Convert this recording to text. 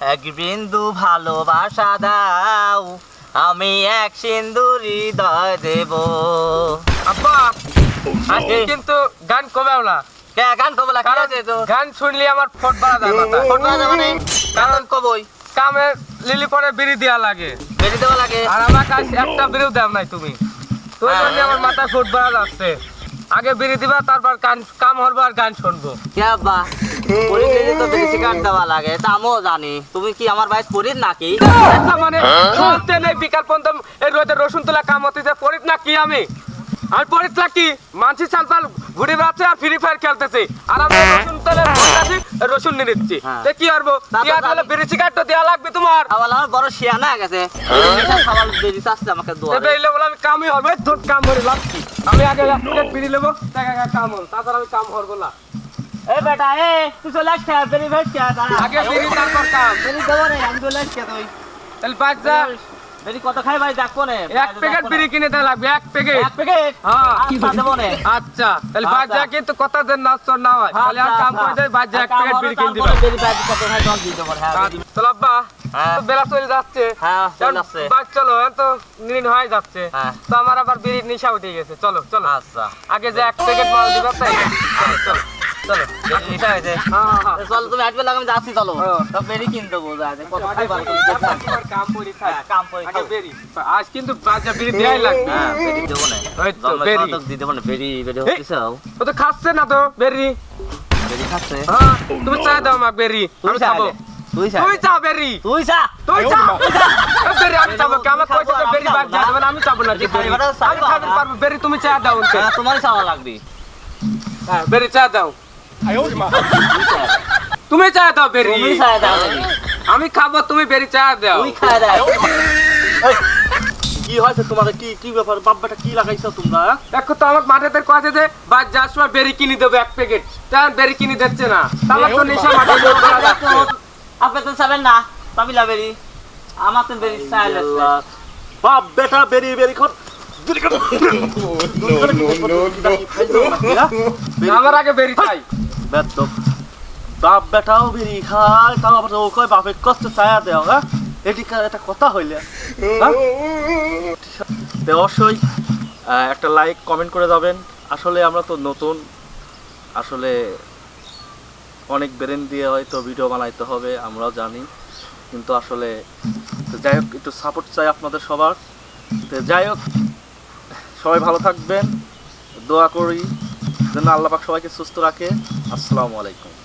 এক বিন্দু ভালোবাসা দাও আমি এক সিন্ধু হৃদয় দেব। আব্বা আজকে কিন্তু গান কমেও না। কে গান কবে লাগা কারণ গান শুনলে আমার ফোট বাড়া যায়। ফোট বাজা মানে? কারণ কবই। কামে লিলি পরে বিড়ি দেওয়া লাগে। বেরিয়ে দেওয়া লাগে? আর আমার কাছে একটা বিড়িও দেও নাই তুমি। তো ওই জন্য আমার মাথায় ফুট বাড়া যাচ্ছে। আগে বিড়ি দিবা তারপর গান কাম হরবো আর গান শুনব। কে বা দেওয়া লাগে তা আমিও জানি। তুমি কি আমার বাইক পড়িস নাকি? মানে চলতে নেই বিকাল পর্যন্ত এই রোদে রসুন তোলা কাম হতে যায় পড়িত না আমি? আর পড়িত না মানসি চালপাল ঘুরে বেড়াচ্ছে আর ফ্রি ফায়ার খেলতেছে। আর আমি রসুন তেলে রসুন নিয়ে নিচ্ছি। হ্যাঁ। তো কি করব? কি আর তাহলে জানি। বিড়ি সিগারেট দেওয়া লাগবে তোমার। আবার আমার বড় শিয়া না গেছে। খাবার আসছে আমাকে দোয়া এটা বলে আমি কামই এই তোর কাম হরে লাভ কি? আমি আগে বিড়ি নেব টাকা টাকা কাম হল। তাছাড়া আমি কাম হরবো না। এ বেটা এ তুই চলে আসছে বেরি ভেট কে আগে বিড়ি তারপর কাম। বেরি দেবো রে আমি চলে আসছে তুই। তাহলে বাচ্চা বেরি কত খাই ভাই দেখব নে। এক প্যাকেট বিড়ি কিনে দেওয়া লাগবে এক প্যাকেট। এক প্যাকেট? হ্যাঁ। আচ্ছা দেবো নে। আচ্ছা তাহলে আচ্ছা। বাচ্চা কিন্তু কথা দেন নাচ না হয়। তাহলে আর কাম করে দেয় বাচ্চা এক প্যাকেট বিড়ি কিনে দিবে। বেরি ভাই কত খাই তোমাকে দিয়ে দেবো হ্যাঁ বেরি। চলো আব্বা। হ্যাঁ। তো বেলা চলে যাচ্ছে। হ্যাঁ চলে তো নিন হয়ে যাচ্ছে। হ্যাঁ। তো আমার আবার বিড়ির নিশা উঠে গেছে। চলো চলো। আচ্ছা। আগে যে এক প্যাকেট মাল দিবা তাই। চলো। চলো চলো হয়েছে। হ্যাঁ হ্যাঁ হ্যাঁ। চলো তুমি আসবে লাগে আমি যাচ্ছি চলো। হ্যাঁ। বেরি কিনতে দেবো যা যে কত খাই ভালো তুমি দেখো। কাম করি কাম করে বেরি। আজ কিন্তু বাচ্চা বিড়ি দেয়াই লাগবে। বেরি দেবো না। ওই তো, জন্মের বেরি। দিয়ে দেবো না বেরি বেরি হচ্ছে ও তো খাচ্ছে না তো বেরি। বেরি খাচ্ছে। তুমি চা দাও আমাকে বেরি। তুই আমি চা খাব তুই বেরি। তুই চা। তুই চা। বেরি আমি চাবো কি? আমার পয়সা তো বেরি আমি বাদ যাবে না। আমি চাবো না যে বেরি। আমি দাও খাবি পারব বেরি তুমি চা দাও ওকে। হ্যাঁ, তোমারই চাওয়া লাগবে। হ্যাঁ বেরি চা দাও। তুমি চা দাও বেরি। আমি খাব তুমি বেরি চা দাও। কি হয়েছে তোমাদের কি কি ব্যাপার? কি লাগাইছো তোমরা হ্যাঁ? দেখো তো আমার মাঠেতে কথা যে সময় বেরি কিনে দেবো এক প্যাকেট। তার বেরি কিনে দিচ্ছে না। তাহলে তো নেশা মাঠে আপনি তো চাবেন না পাবিলা বেরি। আমার তো বেরি বাপ বেটা বেরি। বেরি- আমার আগে বেরি চাই। বেদ্যপ। বাপ বেটাও বেরি খায় হ্যাঁ? হ্যাঁ? একটা লাইক কমেন্ট করে যাবেন। আসলে আমরা তো নতুন। আসলে অনেক ব্রেন দিয়ে হয়তো ভিডিও বানাইতে হবে, আমরাও জানি। কিন্তু আসলে যাই হোক, একটু সাপোর্ট চাই আপনাদের সবার। যাই হোক, সবাই ভালো থাকবেন, দোয়া করি। যেন আল্লাহ পাক সবাইকে সুস্থ রাখে। আসসালামু আলাইকুম।